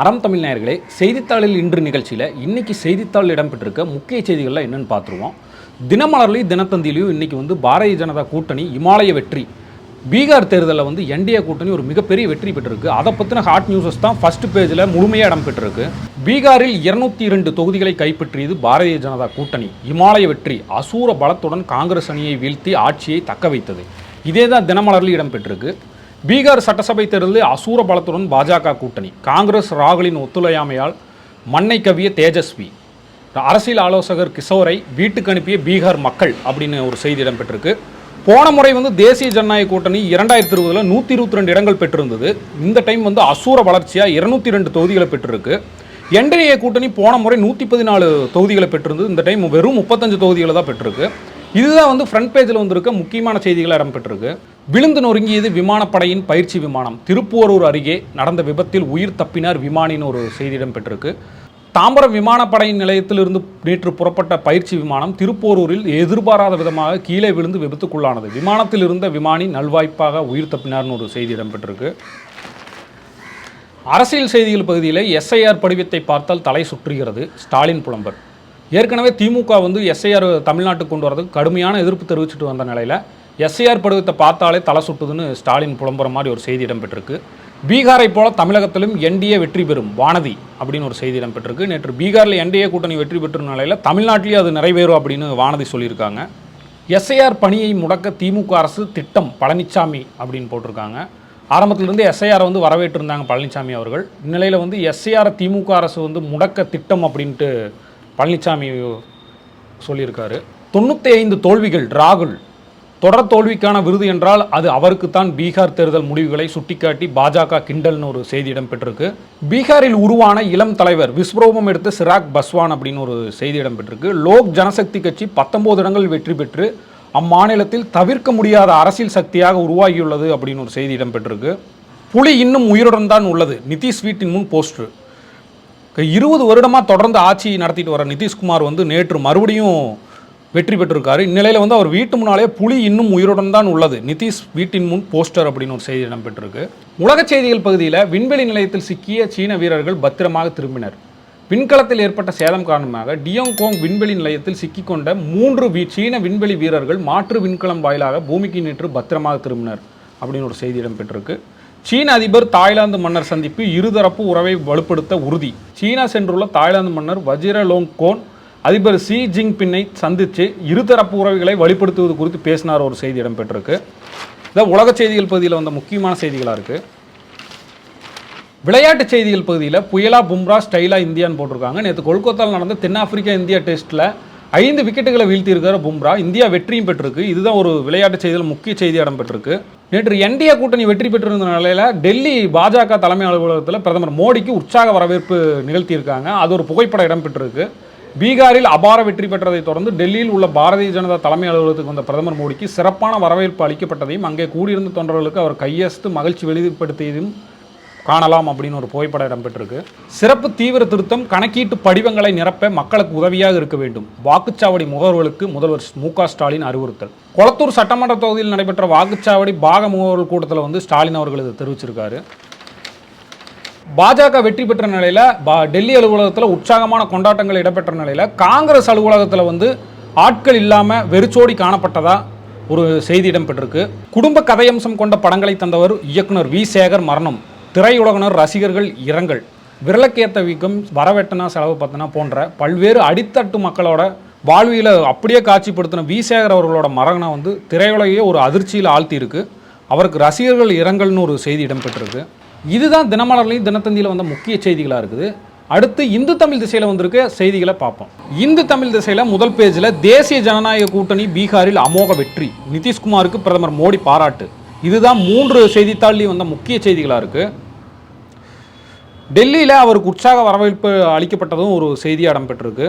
அறம் தமிழ் நேயர்களே செய்தித்தாளில் இன்று நிகழ்ச்சியில் இன்னைக்கு செய்தித்தாள் இடம்பெற்றிருக்க முக்கிய செய்திகள்லாம் என்னென்னு பார்த்துருவோம். தினமலர்லையும் தினத்தந்திலையும் இன்றைக்கி வந்து பாரதிய ஜனதா கூட்டணி இமாலய வெற்றி. பீகார் தேர்தலில் வந்து என்டிஏ கூட்டணி ஒரு மிகப்பெரிய வெற்றி பெற்றிருக்கு. அதை பற்றின ஹாட் நியூஸஸ் தான் ஃபர்ஸ்ட் பேஜில் முழுமையாக இடம்பெற்றிருக்கு. பீகாரில் இருநூத்தி இரண்டு தொகுதிகளை கைப்பற்றியது பாரதிய ஜனதா கூட்டணி இமாலய வெற்றி. அசூர பலத்துடன் காங்கிரஸ் அணியை வீழ்த்தி ஆட்சியை தக்க வைத்தது. இதே தான் தினமலரில் இடம்பெற்றிருக்கு. பீகார் சட்டசபை தேர்தலில் அசூர பலத்துடன் பாஜக கூட்டணி. காங்கிரஸ் ராகுலின் ஒத்துழையாமையால் மண்ணை கவிய தேஜஸ்வி. அரசியல் ஆலோசகர் கிஷோரை வீட்டுக்கு அனுப்பிய பீகார் மக்கள் அப்படின்னு ஒரு செய்தி இடம்பெற்றிருக்கு. போன முறை வந்து தேசிய ஜனநாயக கூட்டணி இரண்டாயிரத்தி இருபதில் நூற்றி இருபத்தி ரெண்டு இடங்கள் பெற்றிருந்தது. இந்த டைம் வந்து அசூர வளர்ச்சியாக இருநூத்தி ரெண்டு தொகுதிகளை பெற்றிருக்கு. என்டிஏ கூட்டணி போன முறை நூற்றி பதினாலு தொகுதிகளை பெற்றிருந்தது. இந்த டைம் வெறும் முப்பத்தஞ்சு தொகுதிகளை தான் பெற்றிருக்கு. இதுதான் வந்து ஃப்ரண்ட் பேஜில் வந்திருக்க முக்கியமான செய்திகளை இடம்பெற்றிருக்கு. விழுந்து நொறுங்கியது விமானப்படையின் பயிற்சி விமானம். திருப்பூரூர் அருகே நடந்த விபத்தில் உயிர் தப்பினார் விமானின்னு ஒரு செய்தி இடம்பெற்றிருக்கு. தாம்பரம் விமானப்படையின் நிலையத்திலிருந்து நேற்று புறப்பட்ட பயிற்சி விமானம் திருப்போரூரில் எதிர்பாராத விதமாக கீழே விழுந்து விபத்துக்குள்ளானது. விமானத்தில் இருந்த விமானி நல்வாய்ப்பாக உயிர் தப்பினார்னு ஒரு செய்தி இடம்பெற்றிருக்கு. அரசியல் செய்திகள் பகுதியில் எஸ்ஐஆர் படிவத்தை பார்த்தால் தலை சுற்றுகிறது ஸ்டாலின் புலம்பர். ஏற்கனவே திமுக வந்து எஸ்ஐஆர் தமிழ்நாட்டுக்கு கொண்டு வரதுக்கு கடுமையான எதிர்ப்பு தெரிவிச்சுட்டு வந்த நிலையில் எஸ்ஐஆர் படுகத்தை பார்த்தாலே தலை சுட்டுதுன்னு ஸ்டாலின் புலம்புற மாதிரி ஒரு செய்தி இடம்பெற்றிருக்கு. பீகாரை போல தமிழகத்திலும் என்டிஏ வெற்றி பெறும் வானதி அப்படின்னு ஒரு செய்தி இடம்பெற்றிருக்கு. நேற்று பீகாரில் என்டிஏ கூட்டணி வெற்றி பெற்ற நிலையில் தமிழ்நாட்டிலேயே அது நிறைவேறும் அப்படின்னு வானதி சொல்லியிருக்காங்க. எஸ்ஐஆர் பணியை முடக்க திமுக அரசு திட்டம் பழனிசாமி அப்படின்னு போட்டிருக்காங்க. ஆரம்பத்திலிருந்து எஸ்ஐஆர் வந்து வரவேற்றிருந்தாங்க பழனிசாமி அவர்கள். இந்நிலையில் வந்து எஸ்ஐஆர் திமுக அரசு வந்து முடக்க திட்டம் அப்படின்ட்டு பழனிசாமி சொல்லியிருக்காரு. தொண்ணூற்றி ஐந்து தோல்விகள் ராகுல் தொடர் தோல்விக்கான விருது என்றால் அது அவருக்குத்தான் பீகார் தேர்தல் முடிவுகளை சுட்டிக்காட்டி பாஜக கிண்டல்னு ஒரு செய்தி இடம்பெற்றிருக்கு. பீகாரில் உருவான இளம் தலைவர் விஸ்வரூபம் எடுத்த சிராக் பஸ்வான் அப்படின்னு ஒரு செய்தி இடம்பெற்றிருக்கு. லோக் ஜனசக்தி கட்சி பத்தொன்பது இடங்கள் வெற்றி பெற்று அம்மாநிலத்தில் தவிர்க்க முடியாத அரசியல் சக்தியாக உருவாகியுள்ளது அப்படின்னு ஒரு செய்தி இடம்பெற்றிருக்கு. புலி இன்னும் உயிருடன் தான் உள்ளது. நிதிஷ் வீட்டின் முன் போஸ்டர். இருபது வருடமாக தொடர்ந்து ஆட்சி நடத்திட்டு வர நிதிஷ்குமார் வந்து நேற்று மறுபடியும் வெற்றி பெற்றிருக்காரு. இந்நிலையில் வந்து அவர் வீட்டு முன்னாலே புலி இன்னும் உயிருடன் தான் உள்ளது. நிதிஷ் வீட்டின் முன் போஸ்டர் அப்படின்னு ஒரு செய்தி இடம்பெற்றிருக்கு. உலக செய்திகள் பகுதியில் விண்வெளி நிலையத்தில் சிக்கிய சீன வீரர்கள் பத்திரமாக திரும்பினர். விண்கலத்தில் ஏற்பட்ட சேதம் காரணமாக டியோங்கோங் விண்வெளி நிலையத்தில் சிக்கிக்கொண்ட மூன்று சீன விண்வெளி வீரர்கள் மாற்று விண்கலம் வாயிலாக பூமிக்கு நேற்று பத்திரமாக திரும்பினர் அப்படின்னு ஒரு செய்தி இடம்பெற்றிருக்கு. சீன அதிபர் தாய்லாந்து மன்னர் சந்திப்பு இருதரப்பு உறவை வலுப்படுத்த உறுதி. சீனா சென்றுள்ள தாய்லாந்து மன்னர் வஜிரலோங் கோன் அதிபர் ஷி ஜின்பின்னை சந்தித்து இருதரப்பு உறவுகளை வலுப்படுத்துவது குறித்து பேசினார் ஒரு செய்தி இடம்பெற்றிருக்கு. இதான் உலக செய்திகள் பகுதியில் வந்த முக்கியமான செய்திகளாக இருக்குது விளையாட்டு செய்திகள் பகுதியில் புயலா பும்ரா ஸ்டைலா இந்தியான்னு போட்டிருக்காங்க. நேற்று கொல்கத்தாவில் நடந்த தென்னாப்பிரிக்கா இந்தியா டெஸ்ட்டில் ஐந்து விக்கெட்டுகளை வீழ்த்தியிருக்கிற பும்ரா. இந்தியா வெற்றியும் பெற்றிருக்கு. இதுதான் ஒரு விளையாட்டு செய்தியில் முக்கிய செய்தி இடம்பெற்றிருக்கு. நேற்று என்டிஏ கூட்டணி வெற்றி பெற்றிருந்த நிலையில் டெல்லி பாஜக தலைமை அலுவலகத்தில் பிரதமர் மோடிக்கு உற்சாக வரவேற்பு நிகழ்த்தியிருக்காங்க. அது ஒரு புகைப்படம் இடம்பெற்றிருக்கு. பீகாரில் அபார வெற்றி பெற்றதை தொடர்ந்து டெல்லியில் உள்ள பாரதிய ஜனதா தலைமை அலுவலகத்துக்கு வந்த பிரதமர் மோடிக்கு சிறப்பான வரவேற்பு அளிக்கப்பட்டதையும் அங்கே கூடியிருந்த தொண்டர்களுக்கு அவர் கையசத்து மகிழ்ச்சி வெளிப்படுத்தியதையும் காணலாம் அப்படின்னு ஒரு புகைப்படம் இடம்பெற்றிருக்கு. சிறப்பு தீவிர திருத்தம் கணக்கீட்டு படிவங்களை நிரப்ப மக்களுக்கு உதவியாக இருக்க வேண்டும். வாக்குச்சாவடி முகவர்களுக்கு முதல்வர் மு க ஸ்டாலின் அறிவுறுத்தல். கொளத்தூர் சட்டமன்ற தொகுதியில் நடைபெற்ற வாக்குச்சாவடி பாக முகவர்கள் கூட்டத்தில் வந்து ஸ்டாலின் அவர்கள் இதை தெரிவிச்சிருக்காரு. பாஜக வெற்றி பெற்ற நிலையில் பா டெல்லி அலுவலகத்தில் உற்சாகமான கொண்டாட்டங்கள் இடம்பெற்ற நிலையில் காங்கிரஸ் அலுவலகத்தில் வந்து ஆட்கள் இல்லாமல் வெறிச்சோடி காணப்பட்டதா ஒரு செய்தி இடம்பெற்றிருக்கு. குடும்ப கதையம்சம் கொண்ட படங்களை தந்தவர் இயக்குனர் வி. சேகர் மரணம். திரையுலகினர் ரசிகர்கள் இரங்கல். விரலக்கேத்த வீக்கம் வரவெட்டனா செலவு பத்தனா போன்ற பல்வேறு அடித்தட்டு மக்களோட வாழ்வியில் அப்படியே காட்சிப்படுத்தின வி. சேகர் அவர்களோட மரணம் வந்து திரையுலகையே ஒரு அதிர்ச்சியில் ஆழ்த்தி இருக்கு அவருக்கு ரசிகர்கள் இரங்கல்னு ஒரு செய்தி இடம்பெற்றிருக்கு. இதுதான் தினமலர்லையும் தினத்தந்தியில் வந்த முக்கிய செய்திகளாக இருக்குது. அடுத்து இந்து தமிழ் திசையில் வந்திருக்க செய்திகளை பார்ப்போம். இந்து தமிழ் திசையில் முதல் பேஜில் தேசிய ஜனநாயக கூட்டணி பீகாரில் அமோக வெற்றி. நிதிஷ்குமாருக்கு பிரதமர் மோடி பாராட்டு. இதுதான் மூன்று செய்தித்தாள்லையும் வந்த முக்கிய செய்திகளாக இருக்குது டெல்லியில் அவருக்கு உற்சாக வரவேற்பு அளிக்கப்பட்டதும் ஒரு செய்தியாக இடம்பெற்றிருக்கு.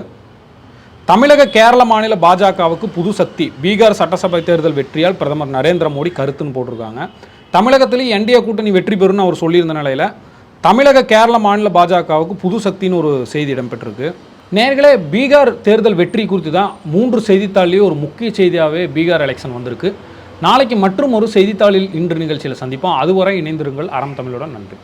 தமிழக கேரள மாநில பாஜகவுக்கு புது சக்தி பீகார் சட்டசபை தேர்தல் வெற்றியால் பிரதமர் நரேந்திர மோடி கருத்துன்னு போட்டிருக்காங்க. தமிழகத்திலேயும் என்டிஏ கூட்டணி வெற்றி பெறும்னு அவர் சொல்லியிருந்த நிலையில் தமிழக கேரள மாநில பாஜகவுக்கு புது சக்தின்னு ஒரு செய்தி இடம்பெற்றிருக்கு. நேர்களே பீகார் தேர்தல் வெற்றி குறித்து தான் மூன்று செய்தித்தாள்லேயும் ஒரு முக்கிய செய்தியாகவே பீகார் எலெக்ஷன் வந்திருக்கு. நாளைக்கு மற்றும் ஒரு செய்தித்தாளில் இன்று நிகழ்ச்சியில் சந்திப்போம். அதுவரை இணைந்திருங்கள். அறம் தமிழுடன் நன்றி.